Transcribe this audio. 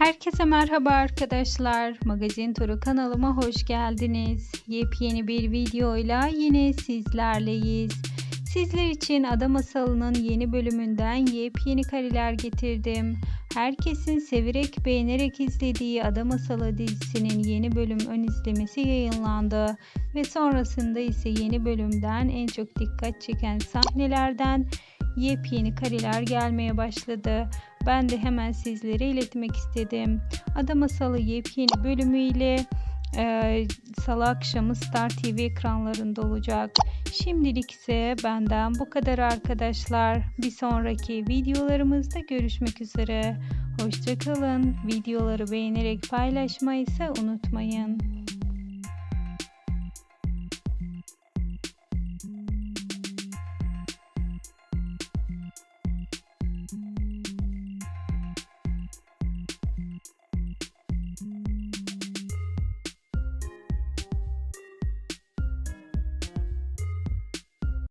Herkese merhaba arkadaşlar. Magazin Turu kanalıma hoş geldiniz. Yepyeni bir videoyla yine sizlerleyiz. Sizler için Ada Masalı'nın yeni bölümünden yepyeni kareler getirdim. Herkesin severek beğenerek izlediği Ada Masalı dizisinin yeni bölüm ön izlemesi yayınlandı ve sonrasında ise yeni bölümden en çok dikkat çeken sahnelerden yepyeni kareler gelmeye başladı. Ben de hemen sizlere iletmek istedim. Ada Masalı yepyeni bölümüyle e, salı akşamı Star TV ekranlarında olacak. Şimdilik ise benden bu kadar arkadaşlar. Bir sonraki videolarımızda görüşmek üzere. Hoşçakalın. Videoları beğenerek paylaşmayı ise unutmayın.